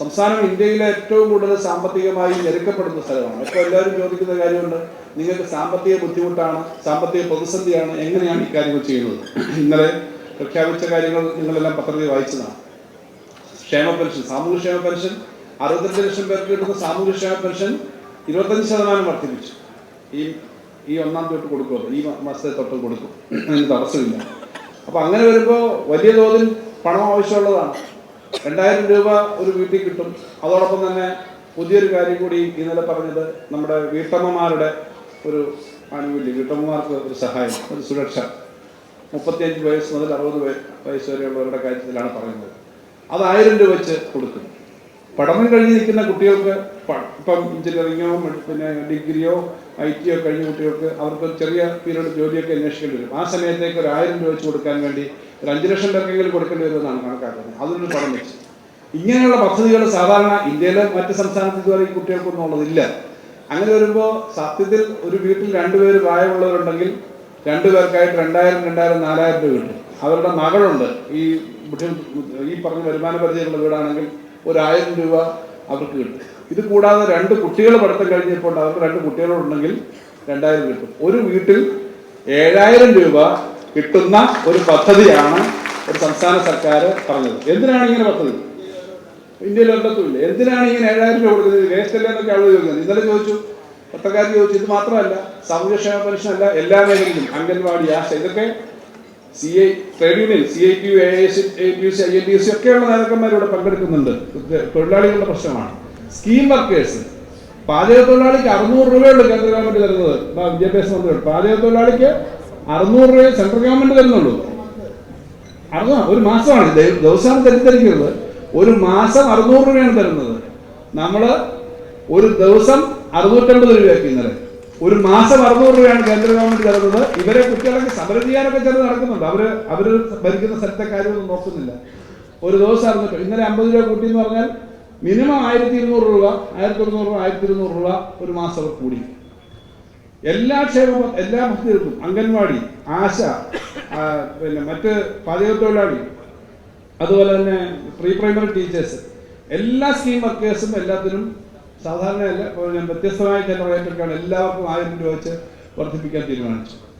സംസ്ഥാനം ഇന്ത്യയിലെ ഏറ്റവും കൂടുതൽ സാമ്പത്തികമായി ഞെരുക്കപ്പെടുന്ന സ്ഥലമാണ്. ഇപ്പോൾ എല്ലാവരും ചോദിക്കുന്ന കാര്യമുണ്ട് നിങ്ങൾക്ക് സാമ്പത്തിക ബുദ്ധിമുട്ടാണ് സാമ്പത്തിക പ്രതിസന്ധിയാണ് എങ്ങനെയാണ് ഇക്കാര്യങ്ങൾ കാര്യങ്ങൾ ചെയ്യുന്നത്? ഇന്നലെ പ്രഖ്യാപിച്ച കാര്യങ്ങൾ നിങ്ങളെല്ലാം പത്രത്തിൽ വായിച്ചതാണ്. ക്ഷേമ പെൻഷൻ സാമൂഹ്യക്ഷേമ പെൻഷൻ അറുപത്തഞ്ച് ലക്ഷം പേർക്ക് കിട്ടുന്ന സാമൂഹ്യക്ഷേമ പെൻഷൻ ഇരുപത്തഞ്ച് ശതമാനം വർദ്ധിപ്പിച്ചു. ഈ ഈ ഒന്നാം തൊട്ട് കൊടുക്കുമല്ലോ ഈ മാസത്തെ തൊട്ട് കൊടുക്കും. അതിന് തടസ്സമില്ല. അപ്പോൾ അങ്ങനെ വരുമ്പോൾ വലിയ തോതിൽ പണം ആവശ്യമുള്ളതാണ്. രണ്ടായിരം രൂപ ഒരു വീട്ടിൽ കിട്ടും. അതോടൊപ്പം തന്നെ പുതിയൊരു കാര്യം കൂടി ഇന്നലെ പറഞ്ഞത് നമ്മുടെ വീട്ടമ്മമാരുടെ ഒരു ആനുകൂല്യം വീട്ടമ്മമാർക്ക് ഒരു സഹായം ഒരു സുരക്ഷ. മുപ്പത്തിയഞ്ച് വയസ്സ് മുതൽ അറുപത് വയ- വയസ്സ് വരെയുള്ളവരുടെ കാര്യത്തിലാണ് പറയുന്നത്. അത് ആയിരം രൂപ വെച്ച് കൊടുക്കും. പഠനം കഴിഞ്ഞ് നിൽക്കുന്ന കുട്ടികൾക്ക് ഇപ്പം എഞ്ചിനീയറിങ്ങോ പിന്നെ ഡിഗ്രിയോ ഐ ടിയോ കഴിഞ്ഞ കുട്ടികൾക്ക് അവർക്ക് ചെറിയ പീരീഡ് ജോലിയൊക്കെ അന്വേഷിക്കേണ്ടി വരും. ആ സമയത്തേക്ക് ഒരു ആയിരം രൂപ വെച്ച് കൊടുക്കാൻ വേണ്ടി ഒരു അഞ്ച് ലക്ഷം പേർക്കെങ്കിലും കൊടുക്കേണ്ടി വരുമെന്നാണ് കണക്കാക്കുന്നത്. അതിനൊരു പണം വെച്ച്. ഇങ്ങനെയുള്ള പദ്ധതികൾ സാധാരണ ഇന്ത്യയിലെ മറ്റ് സംസ്ഥാനത്ത് ഇതുവരെ ഈ കുട്ടികൾക്കൊന്നും ഉള്ളതില്ല. അങ്ങനെ വരുമ്പോൾ സത്യത്തിൽ ഒരു വീട്ടിൽ രണ്ടുപേര് പ്രായമുള്ളവരുണ്ടെങ്കിൽ രണ്ടുപേർക്കായിട്ട് രണ്ടായിരം രണ്ടായിരം നാലായിരം രൂപ കിട്ടും. അവരുടെ മകളുണ്ട്. ഈ ഈ പറഞ്ഞ വരുമാന പരിധിയിലുള്ള വീടാണെങ്കിൽ ഒരു ആയിരം രൂപ അവർക്ക് കിട്ടും. ഇത് കൂടാതെ രണ്ട് കുട്ടികൾ പഠിത്തം കഴിഞ്ഞപ്പോൾ അവർക്ക് രണ്ട് കുട്ടികളുണ്ടെങ്കിൽ രണ്ടായിരം കിട്ടും. ഒരു വീട്ടിൽ ഏഴായിരം രൂപ കിട്ടുന്ന ഒരു പദ്ധതിയാണ് ഒരു സംസ്ഥാന സർക്കാർ പറഞ്ഞത്. എന്തിനാണ് ഇങ്ങനെ പദ്ധതി? ഇന്ത്യയിൽ ഒരിടത്തുമില്ല. എന്തിനാണ് ഇങ്ങനെ ഏഴായിരം രൂപ കൊടുക്കുന്നത്? വേസ്റ്റ് അല്ല എന്നൊക്കെ ആളുകൾ ചോദിക്കുന്നത്. ഇന്നലെ ചോദിച്ചു. പത്രക്കാർ ചോദിച്ചു ഇത് മാത്രമല്ല സാമൂഹ്യക്ഷേമ പെൻഷൻ അല്ല എല്ലാ മേഖലയിലും അംഗൻവാടി ആശ ഇതൊക്കെ C I trade union C I T U A S I T U C ഒക്കെയുള്ള പങ്കെടുക്കുന്നുണ്ട്. തൊഴിലാളികളുടെ പ്രശ്നമാണ്. സ്കീം വർക്കേഴ്സ് പാചക തൊഴിലാളിക്ക് അറുന്നൂറ് രൂപയുണ്ട് കേന്ദ്ര ഗവൺമെന്റ് തരുന്നത്. വിദ്യാഭ്യാസ മന്ത്രി പാചക തൊഴിലാളിക്ക് അറുന്നൂറ് രൂപ സെൻട്രൽ ഗവൺമെന്റ് തരുന്നുള്ളൂ. അറുന്നൂറ് ഒരു മാസമാണ്. ദിവസമാണ് തെറ്റിദ്ധരിക്കുന്നത്. ഒരു മാസം അറുന്നൂറ് രൂപയാണ് തരുന്നത്. നമ്മൾ ഒരു ദിവസം അറുന്നൂറ്റമ്പത് രൂപയാക്കി ഇന്നലെ. ഒരു മാസം അറുന്നൂറ് രൂപയാണ് കേന്ദ്ര ഗവൺമെന്റ് തരുന്നത്. ഇവരെ കുട്ടികളൊക്കെ സമരം ചെയ്യാനൊക്കെ ചിലത് നടക്കുന്നുണ്ട്. അവർ അവർ ഭരിക്കുന്ന സ്ഥലത്തെ കാര്യമൊന്നും നോക്കുന്നില്ല. ഒരു ദിവസം അറുന്നൂറ് ഇന്നലെ അമ്പത് രൂപ കൂട്ടി എന്ന് പറഞ്ഞാൽ മിനിമം ആയിരത്തി ഇരുന്നൂറ് രൂപ ആയിരത്തി ഒരുന്നൂറ് രൂപ ആയിരത്തി ഇരുന്നൂറ് രൂപ ഒരു മാസം അവർ കൂടി. എല്ലാ ക്ഷേമ എല്ലാ പദ്ധതികൾക്കും അംഗൻവാടി ആശ പിന്നെ മറ്റ് പാചക തൊഴിലാളി അതുപോലെ തന്നെ പ്രീ പ്രൈമറി ടീച്ചേഴ്സ് എല്ലാ സ്കീം വർക്കേഴ്സും എല്ലാത്തിനും സാധാരണയല്ല ഞാൻ വ്യത്യസ്തമായ ചില റേറ്റൊക്കെയാണ് എല്ലാവർക്കും ആയിരം രൂപ വെച്ച് വർദ്ധിപ്പിക്കാൻ തീരുമാനിച്ചു